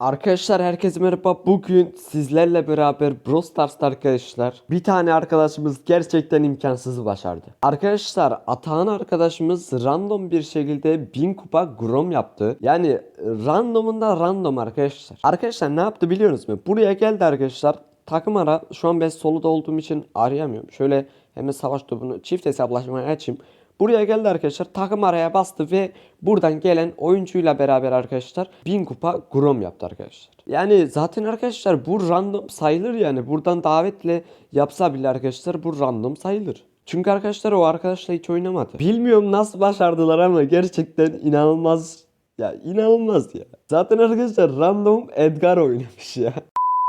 Arkadaşlar herkese merhaba. Bugün sizlerle beraber Brawl Stars'ta arkadaşlar bir tane arkadaşımız gerçekten imkansızı başardı. Arkadaşlar Atahan arkadaşımız random bir şekilde 1000 kupa Grom yaptı. Yani randomunda random arkadaşlar. Arkadaşlar ne yaptı biliyorsunuz mu? Buraya geldi arkadaşlar. Takım ara şu an ben soluda olduğum için arayamıyorum. Şöyle hemen savaş topunu çift hesaplaşmaya açayım. Buraya geldi arkadaşlar takım araya bastı ve buradan gelen oyuncuyla beraber arkadaşlar 1000 kupa Grom yaptı arkadaşlar. Yani zaten arkadaşlar bu random sayılır yani buradan davetle yapsa bile arkadaşlar bu random sayılır. Çünkü arkadaşlar o arkadaşla hiç oynamadı. Bilmiyorum nasıl başardılar ama gerçekten inanılmaz ya inanılmaz ya. Zaten arkadaşlar random Edgar oynamış ya.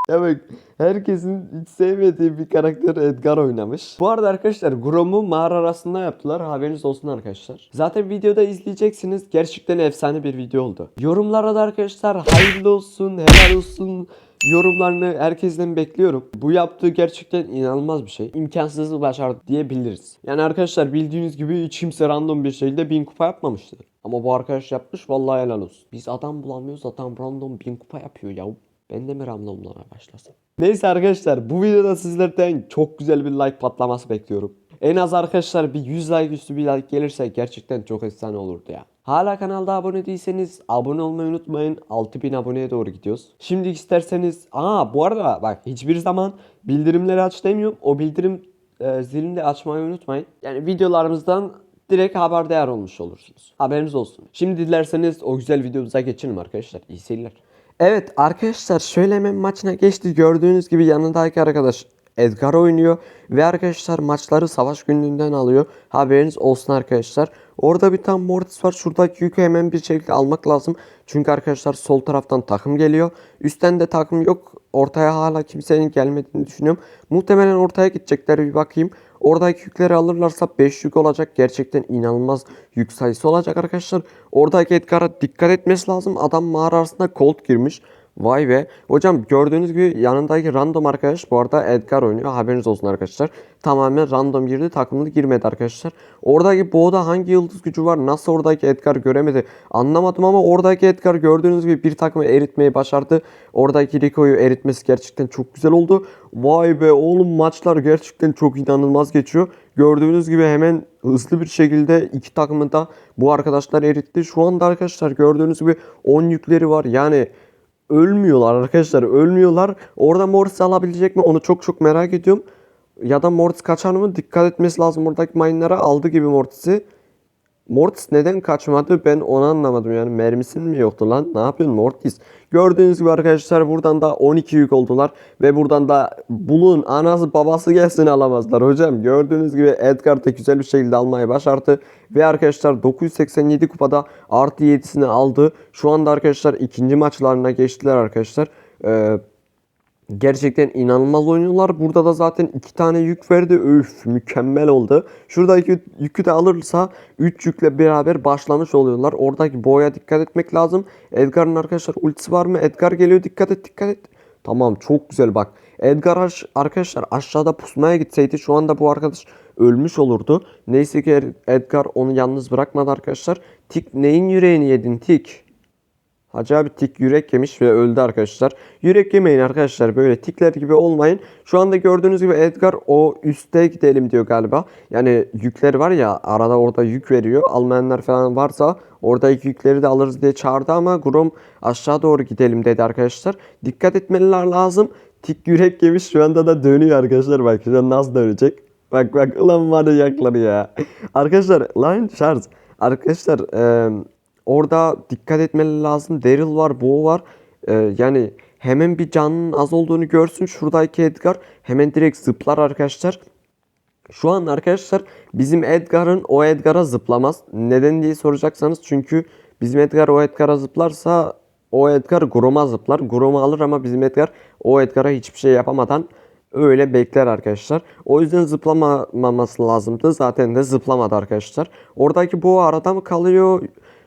Ya bak herkesin hiç sevmediği bir karakter Edgar oynamış. Bu arada arkadaşlar Grom'u mağara arasında yaptılar. Haberiniz olsun arkadaşlar. Zaten videoda izleyeceksiniz. Gerçekten efsane bir video oldu. Yorumlara da arkadaşlar hayırlı olsun, helal olsun yorumlarını herkesten bekliyorum. Bu yaptığı gerçekten inanılmaz bir şey. İmkansızı başardı diyebiliriz. Yani arkadaşlar bildiğiniz gibi hiç kimse random bir şekilde 1000 kupa yapmamıştı. Ama bu arkadaş yapmış vallahi helal olsun. Biz adam bulamıyoruz adam random 1000 kupa yapıyor ya. Ben de mi randomlara başlasam? Neyse arkadaşlar bu videoda sizlerden çok güzel bir like patlaması bekliyorum. En az arkadaşlar bir 100 like üstü bir like gelirse gerçekten çok efsane olurdu ya. Hala kanalda abone değilseniz abone olmayı unutmayın. 6000 aboneye doğru gidiyoruz. Şimdi isterseniz aa bu arada bak hiçbir zaman bildirimleri aç demiyorum. O bildirim e, zilini de açmayı unutmayın. Yani videolarımızdan direkt haberdar olmuş olursunuz. Haberiniz olsun. Şimdi dilerseniz o güzel videomuza geçelim arkadaşlar. İyi seyirler. Evet arkadaşlar şöyle maçına geçti. Gördüğünüz gibi yanındaki arkadaş Edgar oynuyor. Ve arkadaşlar maçları savaş günlüğünden alıyor. Haberiniz olsun arkadaşlar. Orada bir tane Mortis var. Şuradaki yükü hemen bir şekilde almak lazım. Çünkü arkadaşlar sol taraftan takım geliyor. Üstten de takım yok. Ortaya hala kimsenin gelmediğini düşünüyorum. Muhtemelen ortaya gidecekler bir bakayım. Oradaki yükleri alırlarsa 5 yük olacak. Gerçekten inanılmaz yük sayısı olacak arkadaşlar. Oradaki Edgar'a dikkat etmesi lazım. Adam mağara arasında Colt girmiş. Vay be. Hocam gördüğünüz gibi yanındaki random arkadaş bu arada Edgar oynuyor. Haberiniz olsun arkadaşlar. Tamamen random girdi. Takımlı girmedi arkadaşlar. Oradaki Bo'da hangi yıldız gücü var? Nasıl oradaki Edgar göremedi? Anlamadım ama oradaki Edgar gördüğünüz gibi bir takımı eritmeyi başardı. Oradaki Rico'yu eritmesi gerçekten çok güzel oldu. Vay be oğlum maçlar gerçekten çok inanılmaz geçiyor. Gördüğünüz gibi hemen hızlı bir şekilde iki takımı da bu arkadaşlar eritti. Şu anda arkadaşlar gördüğünüz gibi 10 yükleri var. Yani ölmüyorlar arkadaşlar ölmüyorlar. Orada Mortis alabilecek mi onu çok çok merak ediyorum. Ya da Mortis kaçar mı dikkat etmesi lazım oradaki mine'lara aldı gibi Mortis'i. Mortis neden kaçmadı ben onu anlamadım yani mermisin mi yoktu lan ne yapıyorsun Mortis? Gördüğünüz gibi arkadaşlar buradan da 12 yük oldular ve buradan da bulun anası babası gelsin alamazlar hocam. Gördüğünüz gibi Edgar da güzel bir şekilde almayı başardı ve arkadaşlar 987 kupada artı 7'sini aldı. Şu anda arkadaşlar ikinci maçlarına geçtiler arkadaşlar. Ee, Gerçekten inanılmaz oynuyorlar. Burada da zaten iki tane yük verdi. Öf mükemmel oldu. Şuradaki yükü de alırsa 3 yükle beraber başlamış oluyorlar. Oradaki boya dikkat etmek lazım. Edgar'ın arkadaşlar ultisi var mı? Edgar geliyor dikkat et dikkat et. Tamam çok güzel bak. Edgar aş- arkadaşlar aşağıda pusmaya gitseydi şu anda bu arkadaş ölmüş olurdu. Neyse ki Edgar onu yalnız bırakmadı arkadaşlar. Tik neyin yüreğini yedin Tik? Hacı abi tik yürek yemiş ve öldü arkadaşlar. Yürek yemeyin arkadaşlar böyle tikler gibi olmayın. Şu anda gördüğünüz gibi Edgar o üste gidelim diyor galiba. Yani yükler var ya arada orada yük veriyor. Almayanlar falan varsa oradaki yükleri de alırız diye çağırdı ama Grom aşağı doğru gidelim dedi arkadaşlar. Dikkat etmeliler lazım. Tik yürek yemiş şu anda da dönüyor arkadaşlar. Bak şu nasıl dönecek. Bak bak ulan manyaklar ya. arkadaşlar line şarj. Arkadaşlar eee Orada dikkat etmeli lazım. Daryl var, Bo var. Ee, yani hemen bir canının az olduğunu görsün. Şuradaki Edgar hemen direkt zıplar arkadaşlar. Şu an arkadaşlar bizim Edgar'ın o Edgar'a zıplamaz. Neden diye soracaksanız çünkü bizim Edgar o Edgar'a zıplarsa o Edgar Grom'a zıplar. Grom'u alır ama bizim Edgar o Edgar'a hiçbir şey yapamadan öyle bekler arkadaşlar. O yüzden zıplamaması lazımdı. Zaten de zıplamadı arkadaşlar. Oradaki bu arada mı kalıyor?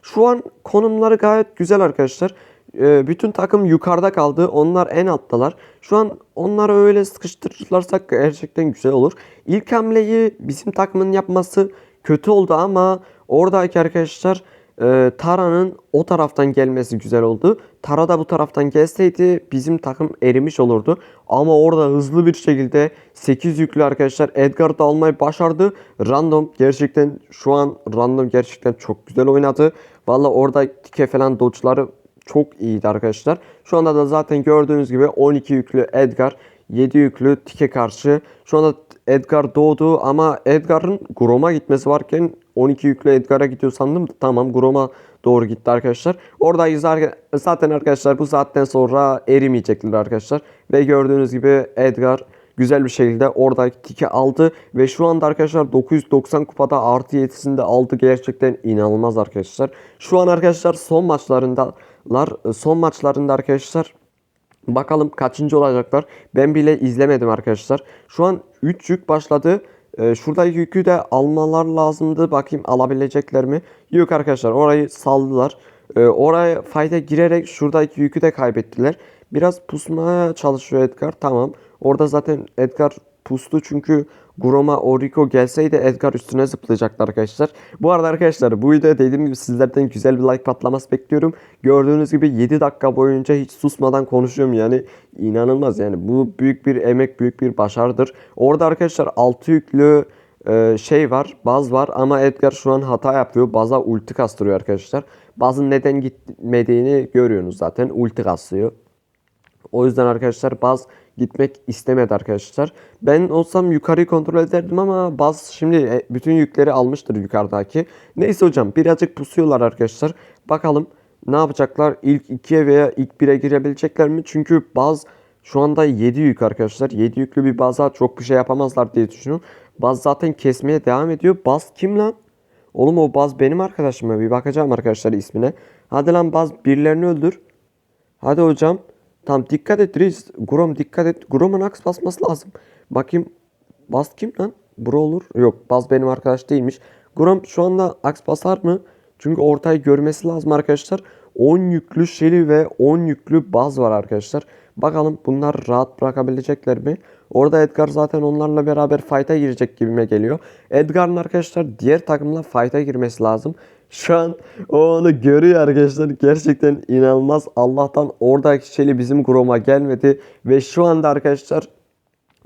Şu an konumları gayet güzel arkadaşlar. Ee, bütün takım yukarıda kaldı. Onlar en alttalar. Şu an onları öyle sıkıştırırlarsak gerçekten güzel olur. İlk hamleyi bizim takımın yapması kötü oldu ama oradaki arkadaşlar e, Tara'nın o taraftan gelmesi güzel oldu. Tara da bu taraftan gelseydi bizim takım erimiş olurdu. Ama orada hızlı bir şekilde 8 yüklü arkadaşlar Edgar'ı da almayı başardı. Random gerçekten şu an Random gerçekten çok güzel oynadı. Valla orada tike falan dodge'ları çok iyiydi arkadaşlar. Şu anda da zaten gördüğünüz gibi 12 yüklü Edgar, 7 yüklü Tike karşı. Şu anda Edgar doğdu ama Edgar'ın Grom'a gitmesi varken 12 yüklü Edgar'a gidiyor sandım. Tamam Grom'a doğru gitti arkadaşlar. Orada izler zaten arkadaşlar bu saatten sonra erimeyecekler arkadaşlar. Ve gördüğünüz gibi Edgar güzel bir şekilde oradaki tiki aldı ve şu anda arkadaşlar 990 kupada artı yetisinde aldı gerçekten inanılmaz arkadaşlar. Şu an arkadaşlar son maçlarındalar son maçlarında arkadaşlar Bakalım kaçıncı olacaklar. Ben bile izlemedim arkadaşlar. Şu an 3 yük başladı. Ee, şuradaki yükü de almalar lazımdı. Bakayım alabilecekler mi? Yok arkadaşlar orayı saldılar. Ee, oraya fayda girerek şuradaki yükü de kaybettiler. Biraz pusmaya çalışıyor Edgar. Tamam. Orada zaten Edgar pustu çünkü Groma Orico gelseydi Edgar üstüne zıplayacaktı arkadaşlar. Bu arada arkadaşlar bu videoda dediğim gibi sizlerden güzel bir like patlaması bekliyorum. Gördüğünüz gibi 7 dakika boyunca hiç susmadan konuşuyorum yani inanılmaz yani bu büyük bir emek büyük bir başarıdır. Orada arkadaşlar 6 yüklü e, şey var baz var ama Edgar şu an hata yapıyor. Baza ulti kastırıyor arkadaşlar. Bazın neden gitmediğini görüyorsunuz zaten ulti kastırıyor. O yüzden arkadaşlar baz gitmek istemedi arkadaşlar. Ben olsam yukarıyı kontrol ederdim ama baz şimdi e, bütün yükleri almıştır yukarıdaki. Neyse hocam birazcık pusuyorlar arkadaşlar. Bakalım ne yapacaklar? İlk 2'ye veya ilk 1'e girebilecekler mi? Çünkü baz şu anda 7 yük arkadaşlar. 7 yüklü bir baza çok bir şey yapamazlar diye düşünüyorum. Baz zaten kesmeye devam ediyor. Baz kim lan? Oğlum o Baz benim arkadaşım mı? Bir bakacağım arkadaşlar ismine. Hadi lan Baz birilerini öldür. Hadi hocam. Tamam dikkat et Reis. Grom dikkat et. Grom'un aks basması lazım. Bakayım. Baz kim lan? Bro olur. Yok Baz benim arkadaş değilmiş. Grom şu anda aks basar mı? Çünkü ortayı görmesi lazım arkadaşlar. 10 yüklü Shelly ve 10 yüklü Baz var arkadaşlar. Bakalım bunlar rahat bırakabilecekler mi? Orada Edgar zaten onlarla beraber fight'a girecek gibime geliyor. Edgar'ın arkadaşlar diğer takımla fight'a girmesi lazım. Şu an o onu görüyor arkadaşlar. Gerçekten inanılmaz. Allah'tan oradaki Shelly bizim Grom'a gelmedi. Ve şu anda arkadaşlar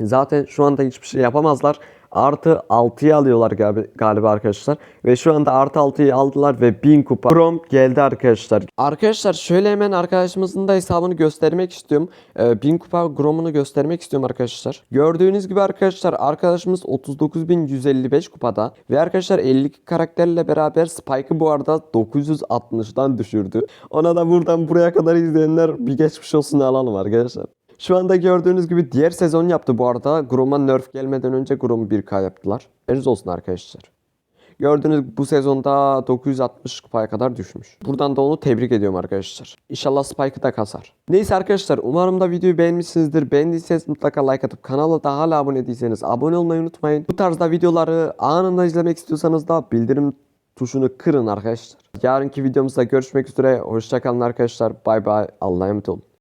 Zaten şu anda hiçbir şey yapamazlar. Artı 6'yı alıyorlar galiba, arkadaşlar. Ve şu anda artı 6'yı aldılar ve 1000 kupa. Chrome geldi arkadaşlar. Arkadaşlar şöyle hemen arkadaşımızın da hesabını göstermek istiyorum. Ee, 1000 kupa Chrome'unu göstermek istiyorum arkadaşlar. Gördüğünüz gibi arkadaşlar arkadaşımız 39.155 kupada. Ve arkadaşlar 52 karakterle beraber Spike'ı bu arada 960'dan düşürdü. Ona da buradan buraya kadar izleyenler bir geçmiş olsun alalım arkadaşlar. Şu anda gördüğünüz gibi diğer sezon yaptı bu arada. Grom'a nerf gelmeden önce Grom'u 1K yaptılar. Haberiniz olsun arkadaşlar. Gördüğünüz gibi bu sezonda 960 kupaya kadar düşmüş. Buradan da onu tebrik ediyorum arkadaşlar. İnşallah Spike'ı da kasar. Neyse arkadaşlar umarım da videoyu beğenmişsinizdir. Beğendiyseniz mutlaka like atıp kanala da hala abone değilseniz abone olmayı unutmayın. Bu tarzda videoları anında izlemek istiyorsanız da bildirim tuşunu kırın arkadaşlar. Yarınki videomuzda görüşmek üzere. Hoşçakalın arkadaşlar. Bay bay. Allah'a emanet olun.